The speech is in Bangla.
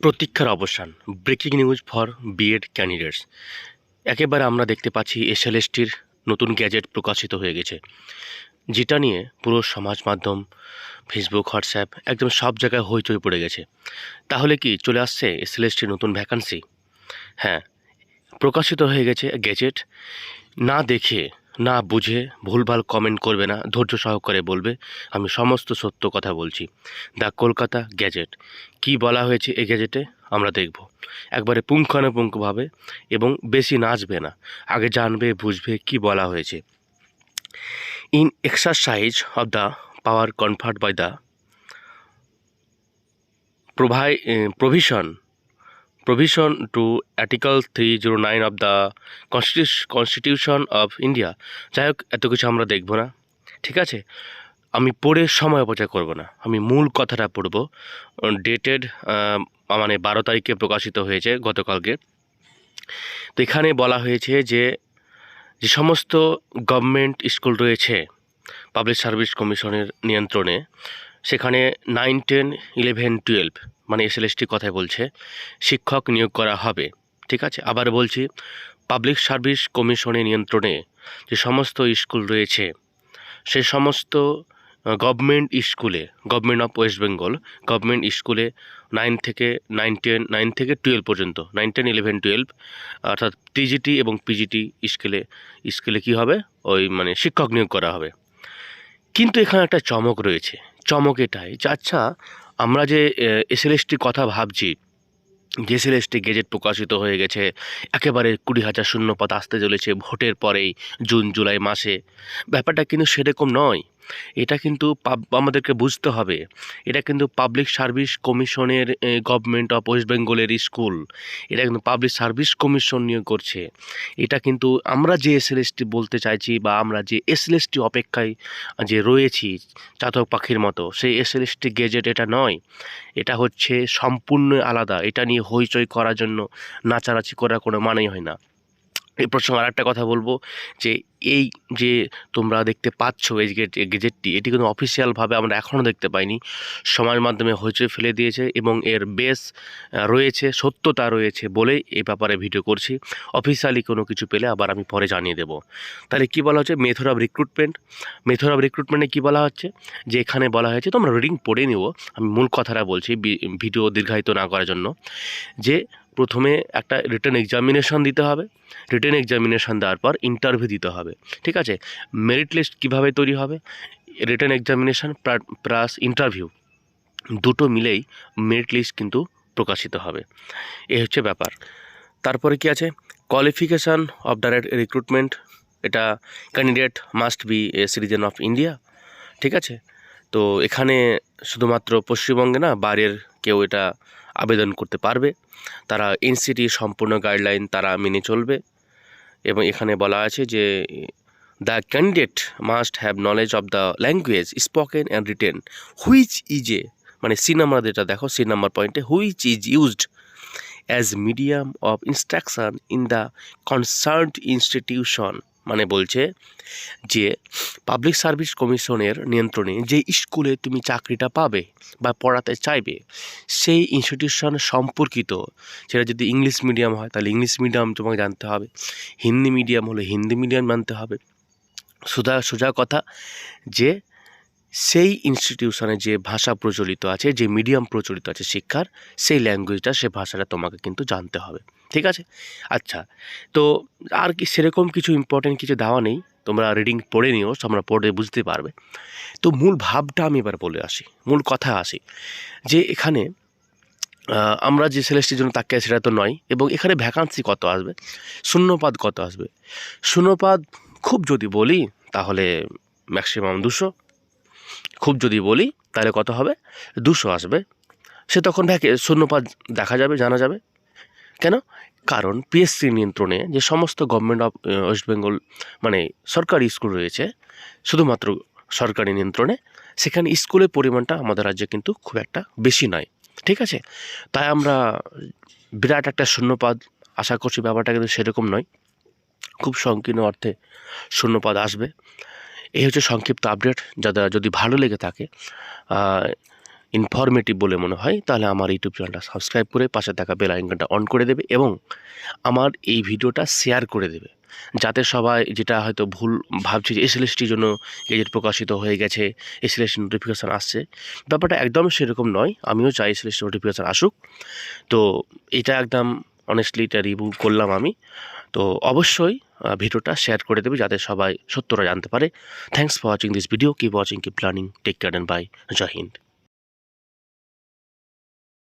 প্রতীক্ষার অবসান। Breaking news for B Ed candidates. একেবারে আমরা দেখতে পাচ্ছি এসএলএসটির নতুন গ্যাজেট প্রকাশিত হয়ে গেছে। যেটা নিয়ে পুরো সমাজ মাধ্যম, ফেসবুক, হোয়াটসঅ্যাপ একদম সব জায়গায় হইচই পড়ে গেছে। তাহলে কি চলে আসছে এসএলএসটির নতুন ভ্যাকান্সি? হ্যাঁ প্রকাশিত হয়ে গেছে গ্যাজেট। না দেখে না বুঝে ভুলভাল কমেন্ট করবে না, ধৈর্য সহকারে বলবে, আমি সমস্ত সত্য কথা বলছি। The Kolkata gazette. কি বলা হয়েছে এই গ্যাজেটে? আমরা দেখব। একবারে পুঙ্খানুপুঙ্খভাবে এবং বেশি নাচবে না। আগে জানবে, বুঝবে কি বলা হয়েছে। In exercise of the power conferred by the প্রোভাই provision provision to article 309 of the Constitu- constitution of India যাই হোক এত কিছু আমরা দেখব না, ঠিক আছে? আমি পড়ে সময় অপচয় করব না। আমি মূল কথাটা পড়ব। ডেটেড মানে বারো তারিখে প্রকাশিত হয়েছে গতকালকে। তো এখানে বলা হয়েছে যে যে সমস্ত গভর্নমেন্ট স্কুল রয়েছে পাবলিক সার্ভিস কমিশনের নিয়ন্ত্রণে, সেখানে নাইন টেন ইলেভেন টুয়েলভ মানে এসএলএসটি কথায় বলছে, শিক্ষক নিয়োগ করা হবে, ঠিক আছে? আবার বলছি পাবলিক সার্ভিস কমিশনের নিয়ন্ত্রণে যে সমস্ত স্কুল রয়েছে, সে সমস্ত গভর্নমেন্ট স্কুলে government of West Bengal government স্কুলে নাইন থেকে নাইন টেন নাইন থেকে টুয়েলভ পর্যন্ত নাইন টেন ইলেভেন টুয়েলভ অর্থাৎ টিজিটি এবং পিজিটি স্কুলে স্কুলে কী হবে? ওই মানে শিক্ষক নিয়োগ করা হবে। কিন্তু এখানে একটা চমক রয়েছে, চমক এটাই যে আচ্ছা আমরা যে এসএলএসটির কথা ভাবছি, যে এসএলএসটি গেজেট প্রকাশিত হয়ে গেছে, একেবারে কুড়ি হাজার শূন্যপদ আসতে চলেছে ভোটের পরেই, জুন, জুলাই মাসে। ব্যাপারটা কিন্তু সেরকম নয়। এটা কিন্তু আমাদেরকে বুঝতে হবে। এটা কিন্তু পাবলিক সার্ভিস কমিশনের গভর্নমেন্ট অফ ওয়েস্ট বেঙ্গলের স্কুল এটা কিন্তু পাবলিক সার্ভিস কমিশন নিয়োগ করছে। এটা কিন্তু আমরা যে এসএলএসটি বলতে চাইছি বা আমরা যে এসএলএসটি অপেক্ষায় যে রয়েছি চাতক পাখির মতো, সেই এসএলএসটি গেজেট এটা নয়। এটা হচ্ছে সম্পূর্ণ আলাদা। এটা নিয়ে হইচই করার জন্য, নাচানাচি করার কোনো মানেই হয় না। এই প্রসঙ্গে আর একটা কথা বলব যে এই যে তোমরা দেখতে পাচ্ছ এই গেজেটটি, এটি কিন্তু অফিসিয়ালভাবে আমরা এখনও দেখতে পাইনি। সমাজ মাধ্যমে হইচই ফেলে দিয়েছে এবং এর বেস রয়েছে, সত্যতা রয়েছে বলেই এই ব্যাপারে ভিডিও করছি। অফিসিয়ালি কোনো কিছু পেলে আবার আমি পরে জানিয়ে দেবো। তাহলে কি বলা হচ্ছে? Method of recruitment method of রিক্রুটমেন্টে কী বলা হচ্ছে? যে এখানে বলা হয়েছে, তোমরা রিডিং পড়ে নিও। আমি মূল কথাটা বলছি ভিডিও দীর্ঘায়িত না করার জন্য। যে প্রথমে একটা রিটার্ন এক্সামিনেশন দিতে হবে। রিটার্ন এক্সামিনেশন দেওয়ার পর ইন্টারভিউ দিতে হবে। ঠিক আছে? মেরিট লিস্ট কীভাবে তৈরি হবে? রিটার্ন এক্সামিনেশন প্লাস ইন্টারভিউ দুটো মিলেই মেরিট লিস্ট কিন্তু প্রকাশিত হবে। এই হচ্ছে ব্যাপার। তারপরে কি আছে? কোয়ালিফিকেশান অফ ডাইরেক্ট রিক্রুটমেন্ট এটা candidate must be a citizen of India ঠিক আছে? তো এখানে শুধুমাত্র পশ্চিমবঙ্গে না বাইরের কেউ এটা আবেদন করতে পারবে। তারা এনসিটি সম্পূর্ণ গাইডলাইন তারা মেনে চলবে এবং এখানে বলা আছে যে the candidate must have knowledge of the language spoken and written which is a মানে সি নাম্বার যেটা দেখো সি নাম্বার পয়েন্টে which is used as medium of instruction in the concerned institution মানে বলছে যে পাবলিক সার্ভিস কমিশনের নিয়ন্ত্রণে যে স্কুলে তুমি চাকরিটা পাবে বা পড়াতে চাইবে, সেই ইনস্টিটিউশন সম্পর্কিত, সেটা যদি ইংলিশ মিডিয়াম হয়, তাহলে ইংলিশ মিডিয়াম তোমাকে জানতে হবে, হিন্দি মিডিয়াম হলে হিন্দি মিডিয়াম জানতে হবে। সোজা সোজা কথা যে সেই ইনস্টিটিউশনে যে ভাষা প্রচলিত আছে, যে মিডিয়াম প্রচলিত আছে শিক্ষার, সেই ল্যাঙ্গুয়েজটা সে ভাষাটা তোমাকে কিন্তু জানতে হবে। ঠিক আছে? আচ্ছা তো আর কি সেরকম কিছু ইম্পর্টেন্ট কিছু দেওয়া নেই। তোমরা রিডিং পড়ে নিও, তোমরা পড়ে বুঝতে পারবে। তো মূল ভাবটা আমি এবার বলে আসি, মূল কথা আসি যে এখানে আমরা যে সেলেস্টির জন্য তাকে সেটা তো নয়, এবং এখানে ভ্যাকান্সি কত আসবে? শূন্যপাদ কত আসবে? শূন্যপাদ খুব যদি বলি, তাহলে ম্যাক্সিমাম দুশো। খুব যদি বলি, তাহলে কত হবে? দুশো আসবে। সে তখন ভ্যাকে শূন্যপাদ দেখা যাবে, জানা যাবে। কেন? কারণ পিএসসি নিয়ন্ত্রণে যে সমস্ত গভর্নমেন্ট অফ ওয়েস্ট বেঙ্গল মানে সরকারি স্কুল রয়েছে, শুধুমাত্র সরকারি নিয়ন্ত্রণে, সেখানে স্কুলের পরিমাণটা আমাদের রাজ্যে কিন্তু খুব একটা বেশি নয়। ঠিক আছে? তাই আমরা বিরাট একটা শূন্যপাদ, আশা করছি ব্যাপারটা কিন্তু সেরকম নয়। খুব সংকীর্ণ অর্থে শূন্যপাদ আসবে। এই হচ্ছে সংক্ষিপ্ত আপডেট যারা যদি ভালো লেগে থাকে ইনফরমেটিভ বলে মনে হয়, তাহলে আমার ইউটিউব চ্যানেলটা সাবস্ক্রাইব করে পাশে থাকা বেল আইকনটা অন করে দেবে এবং আমার এই ভিডিওটা শেয়ার করে দেবে। যাতে সবাই যেটা হয়তো ভুল ভাবছে যে এসএলএসটির জন্য গেজেট প্রকাশিত হয়ে গেছে এসএলএসটি নোটিফিকেশান আসছে, ব্যাপারটা একদম সেরকম নয়, আমিও চাই এসএলএসটি নোটিফিকেশান আসুক। তো এটা একদম অনেস্টলি এটা রিভিউ করলাম আমি। তো অবশ্যই ভিডিওটা শেয়ার করে দেবে যাতে সবাই সত্যরা জানতে পারে। Thanks for watching this video keep watching keep learning take care and bye Joy Hind